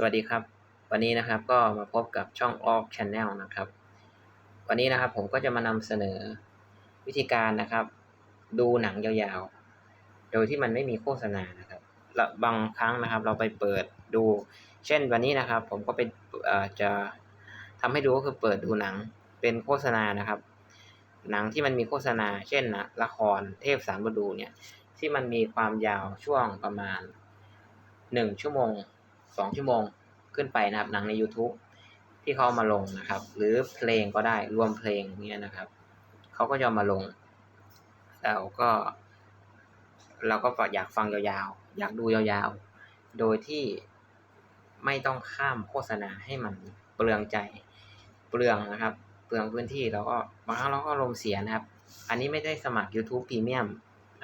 สวัสดีครับ วันนี้นะครับก็มาพบกับช่อง Org Channel นะครับ วันนี้นะครับผมก็จะมานำเสนอวิธีการนะครับ ดูหนังยาวๆ โดยที่มันไม่มีโฆษณานะครับและบางครั้งนะครับ เราไปเปิดดู เช่นวันนี้นะครับ ผมก็เป็นจะทำให้ดูก็คือเปิดดูหนังเป็นโฆษณานะครับ หนังที่มันมีโฆษณา เช่นนะละครเทพสามฤดูเนี่ยที่มันมีความยาวช่วงประมาณหนึ่งชั่วโมง สองชั่วโมงขึ้นไปนะครับหนังใน YouTube ที่เขามาลงนะครับ หรือเพลงก็ได้รวมเพลงเนี้ยนะครับเขาก็จะเอามาลงแล้วก็ เราก็อยากฟังยาวๆ อยากดูยาวๆ โดยที่ไม่ต้องข้ามโฆษณาให้มันเปลืองใจเปลืองนะครับ เปลืองพื้นที่แล้วก็บางครั้งเราก็ลมเสียนะครับ อันนี้ไม่ได้สมัคร YouTube Premium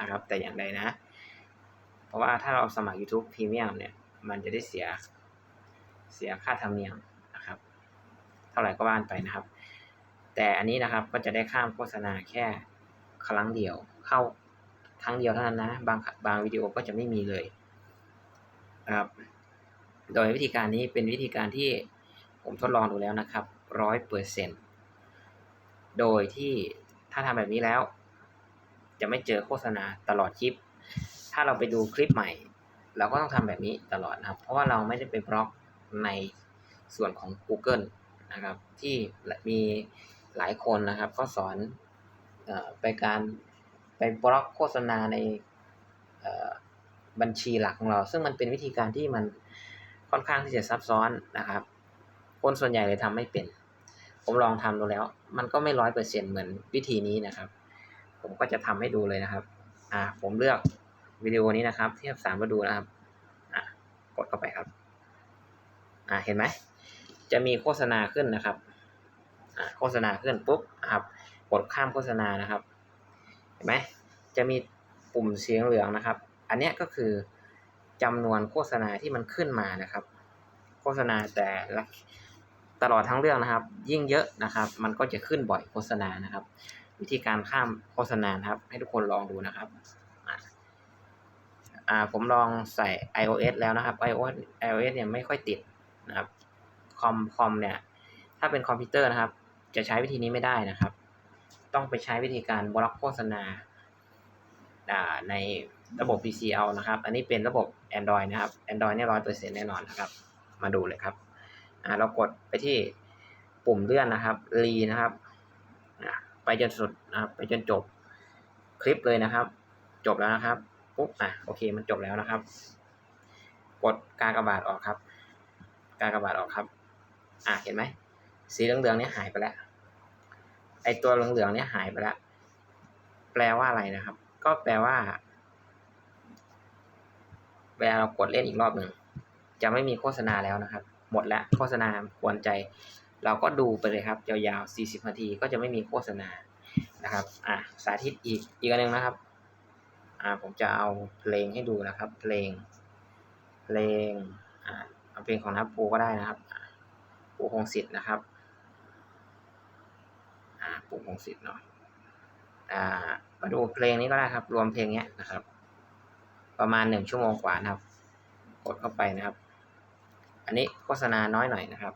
นะครับ แต่อย่างใดนะ เพราะว่าถ้าเราสมัคร YouTube Premium เนี่ย มันจะได้เสียเสียค่าธรรมเนียมนะครับ เท่าไหร่ก็ว่านไปนะครับ แต่อันนี้นะครับก็จะได้ข้ามโฆษณาแค่ครั้งเดียว เข้าครั้งเดียวเท่านั้นนะ บางบางวิดีโอก็จะไม่มีเลยนะครับ โดยวิธีการนี้เป็นวิธีการที่ผมทดลองดูแล้วนะครับร้อยเปอร์เซ็นต์โดยที่ถ้าทำแบบนี้แล้ว จะไม่เจอโฆษณาตลอดคลิป ถ้าเราไปดูคลิปใหม่ เราก็ต้องทำแบบนี้ตลอดนะครับ เพราะว่าเราไม่ได้ไปบล็อกในส่วนของ Google นะครับ ที่มีหลายคนนะครับ ก็สอนออไปการไปบล็อกโฆษณาในบัญชีหลักของเรา ซึ่งมันเป็นวิธีการที่มันค่อนข้างที่จะซับซ้อนนะครับ คนส่วนใหญ่เลยทำไม่เป็น ผมลองทำดูแล้ว มันก็ไม่ร้อยเปอร์เซ็นเหมือนวิธีนี้นะครับ ผมก็จะทำให้ดูเลยนะครับ อ่า ผมเลือก วิดีโอนี้นะครับ เทียบสามมาดูนะครับกดเข้าไปครับ อ่าเห็นไหม จะมีโฆษณาขึ้นนะครับ อ่าโฆษณาขึ้นปุ๊บครับ กดข้ามโฆษณานะครับ เห็นไหม จะมีปุ่มเสียงเหลืองนะครับ อันนี้ก็คือจำนวนโฆษณาที่มันขึ้นมานะครับ โฆษณาแต่ละตลอดทั้งเรื่องนะครับ ยิ่งเยอะนะครับ มันก็จะขึ้นบ่อยโฆษณานะครับ วิธีการข้ามโฆษณานะครับ ให้ทุกคนลองดูนะครับ อ่าผมลองใส่ iOS แล้วนะครับ iOS iOS เนี่ยไม่ค่อยติดนะครับคอมคอมเนี่ยถ้าเป็นคอมพิวเตอร์นะครับ จะใช้วิธีนี้ไม่ได้นะครับ ต้องไปใช้วิธีการบล็อกโฆษณาอ่าในระบบ PC เอานะครับ อันนี้เป็นระบบ Android นะครับ Android เนี่ยร้อยเปอร์เซ็นต์แน่นอนนะครับ มาดูเลยครับอ่าเรากดไปที่ปุ่มเลื่อนนะครับรีนะครับไปจนสุดนะครับไปจนจบคลิปเลยนะครับ จบแล้วนะครับ ปุ๊บอะโอเคมันจบแล้วนะครับ กดกากบาทออกครับ กากบาทออกครับ อะเห็นไหมสีเหลืองๆเนี่ยหายไปแล้วไอตัวเหลืองๆเนี่ยหายไปแล้วแปลว่าอะไรนะครับ ก็แปลว่าเวลาเรากดเล่นอีกรอบหนึ่งจะไม่มีโฆษณาแล้วนะครับ หมดแล้วโฆษณากวนใจ เราก็ดูไปเลยครับยาวๆ40นาทีก็จะไม่มีโฆษณานะครับ อะสาธิตอีกอีกอันหนึ่งนะครับ อ่าผมจะเอาเพลงให้ดูนะครับ เพลง เพลงอ่าเอาเพลงของนับปูก็ได้นะครับปูพงศิษฐ์นะครับอ่าปูพงศิษฐ์เนาะอ่ามาดูเพลงนี้ก็ได้ครับ รวมเพลงเนี้ยนะครับ ประมาณหนึ่งชั่วโมงกว่านะครับ กดเข้าไปนะครับ อันนี้โฆษณาน้อยหน่อยนะครับ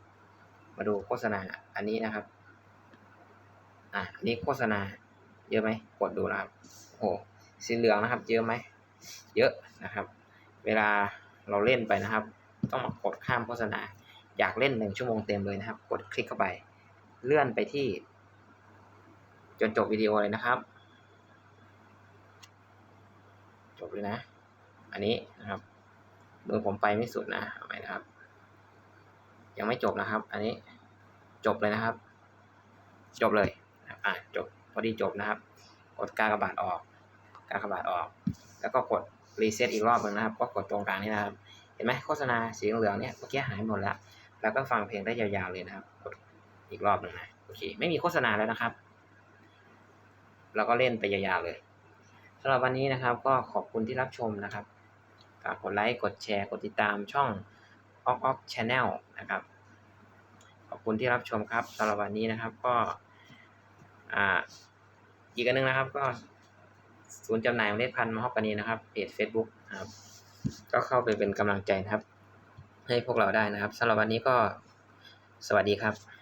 มาดูโฆษณาอันนี้นะครับอะอันนี้โฆษณาเยอะไหมกดดูนะครับโอ้ สีเหลืองนะครับ เยอะไหม เยอะนะครับ เวลาเราเล่นไปนะครับ ต้องมากดข้ามโฆษณา อยากเล่นหนึ่งชั่วโมงเต็มเลยนะครับ กดคลิกเข้าไป เลื่อนไปที่ จนจบวิดีโอเลยนะครับ จบเลยนะ อันนี้นะครับมือผมไปไม่สุดนะเอาใหมนะครับ ยังไม่จบนะครับ อันนี้จบเลยนะครับ จบเลยอะจบพอดีจบนะครับ กดกากระบาทออก กากบาทออก แล้วก็กดรีเซ็ตอีกรอบหนึงนะครับ ก็กดตรงกลางนี้นะครับ เห็นไหมโฆษณาสีเหลืองเนี่ยเมื่อกี้หายหมดแล้ว แล้วก็ฟังเพลงได้ยาวๆเลยนะครับ กดอีกรอบหนึ่งนะ โอเค ไม่มีโฆษณาแล้วนะครับเราก็เล่นไปยาวๆเลยสำหรับวันนี้นะครับ ก็ขอบคุณที่รับชมนะครับ ฝากกดไลค์ กดแชร์ กดติดตามช่องออกออกชาแนลนะครับ ขอบคุณที่รับชมครับสำหรับวันนี้นะครับ ก็ อ่า อีกอันนึงนะครับ ก็ ศูนย์จำหน่ายเมล็ดพันธุ์มะฮอกกานีนะครับเพจ Facebook นะครับก็เข้าไปเป็นกำลังใจนะครับ ให้พวกเราได้นะครับสำหรับวันนี้ก็สวัสดีครับ